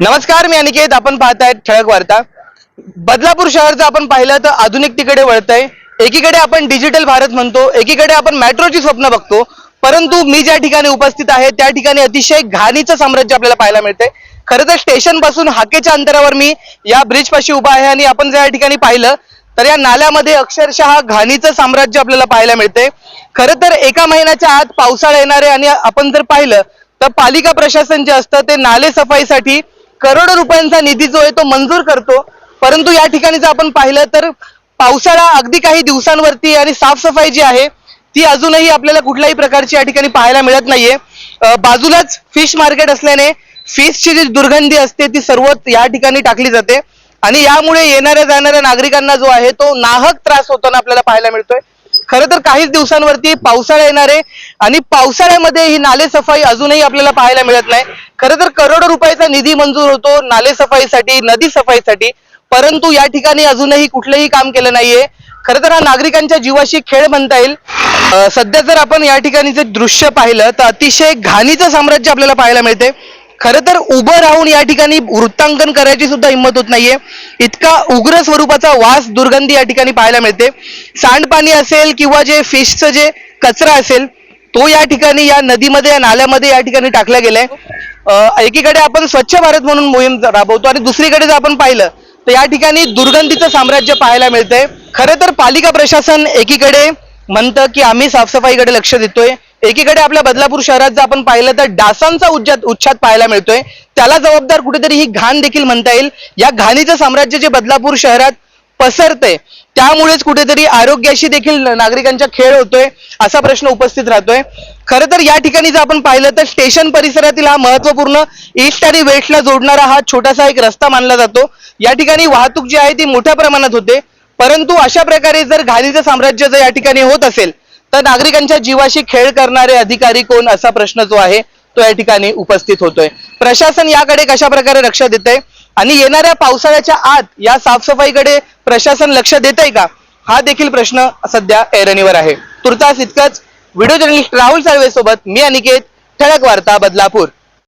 नमस्कार मी अनिकेत. आपण पाहतायत ठळक वार्ता. बदलापूर शहर जर आपण पाहिलं तर आधुनिकतेकडे वळतंय. एकीकडे आपण डिजिटल भारत म्हणतो एकीकडे आपण मेट्रोची स्वप्न बघतो. परंतु मी ज्या ठिकाणी उपस्थित आहे त्या ठिकाणी अतिशय घाणीचं साम्राज्य आपल्याला पाहायला मिळतंय. खरं तर स्टेशनपासून हाकेच्या अंतरावर मी या ब्रिज पाशी उभा आहे आणि आपण जर या ठिकाणी पाहिलं तर या नाल्यामध्ये अक्षरशः घाणीचं साम्राज्य आपल्याला पाहायला मिळते खरं तर एका महिन्याच्या आत पावसाळा येणार आहे आणि आपण जर पाहिलं तर पालिका प्रशासन जे असतं ते नाले सफाईसाठी करोडो रुपयांचा निधी जो आहे तो मंजूर करतो. परंतु या ठिकाणी जर आपण पाहिलं तर पावसाळा अगदी काही दिवसांवरती आणि साफसफाई जी आहे ती अजूनही आपल्याला कुठल्याही प्रकारची या ठिकाणी पाहायला मिळत नाहीये. बाजूलाच फिश मार्केट असल्याने फिशची जी दुर्गंधी असते ती सर्व या ठिकाणी टाकली जाते. आणि यामुळे येणाऱ्या जाणाऱ्या नागरिकांना जो आहे तो नाहक त्रास होताना आपल्याला पाहायला मिळतोय. खरं तर काहीच दिवसांवरती पावसाळा येणार आहे आणि पावसाळ्यामध्ये ही नाले सफाई अजूनही आपल्याला पाहायला मिळत नाही. खरं तर करोडो रुपयाचा निधी मंजूर होतो नाले सफाईसाठी नदी सफाईसाठी. परंतु या ठिकाणी अजूनही कुठलंही काम केलं नाहीये. खरं तर हा नागरिकांच्या जीवाशी खेळ म्हणता येईल. सध्या जर आपण या ठिकाणी जे दृश्य पाहिलं तर अतिशय घाणीचं साम्राज्य आपल्याला पाहायला मिळते. खरं तर उभं राहून या ठिकाणी वृत्तांकन करायची सुद्धा हिंमत होत नाहीये. इतका उग्र स्वरूपाचा वास दुर्गंधी या ठिकाणी पाहायला मिळते. सांडपाणी असेल किंवा जे फिशचं जे कचरा असेल तो या ठिकाणी या नदीमध्ये या नाल्यामध्ये या ठिकाणी टाकला गेलाय. एकीकडे आपण स्वच्छ भारत म्हणून मोहीम राबवतो आणि दुसरीकडे जर आपण पाहिलं तर या ठिकाणी दुर्गंधीचं साम्राज्य पाहायला मिळतंय. खरं तर पालिका प्रशासन एकीकडे म्हणतं की आम्ही साफसफाईकडे लक्ष देतोय. एकीकडे आपल्या बदलापूर शहरात जर आपण पाहिलं तर डासांचा उज्जात उच्छाद पाहायला मिळतोय. त्याला जबाबदार कुठेतरी ही घाण देखील म्हणता येईल. या घाणीचं साम्राज्य जे बदलापूर शहरात पसरतंय त्यामुळेच कुठेतरी आरोग्याशी देखील नागरिकांचा खेळ होतोय असा प्रश्न उपस्थित राहतोय. खरं तर या ठिकाणी जर आपण पाहिलं तर स्टेशन परिसरातील हा महत्त्वपूर्ण ईस्ट आणि वेस्टला जोडणारा हा छोटासा एक रस्ता मानला जातो. या ठिकाणी वाहतूक जी आहे ती मोठ्या प्रमाणात होते. परंतु अशा प्रकारे जर घाणीचं साम्राज्य जर या ठिकाणी होत असेल तर नागरिकांच्या जीवाशी खेळ करणारे अधिकारी कोण असा प्रश्न जो आहे तो या ठिकाणी उपस्थित होतोय. प्रशासन याकडे कशा प्रकारे लक्ष देत आहे आणि येणाऱ्या पावसाळ्याच्या आत या साफसफाईकडे प्रशासन लक्ष देत आहे का? हा देखील प्रश्न सध्या ऐरणीवर आहे. तुर्तास इतकंच. व्हिडिओ जर्नलिस्ट राहुल साळवे सोबत मी अनिकेत ठळक वार्ता बदलापूर.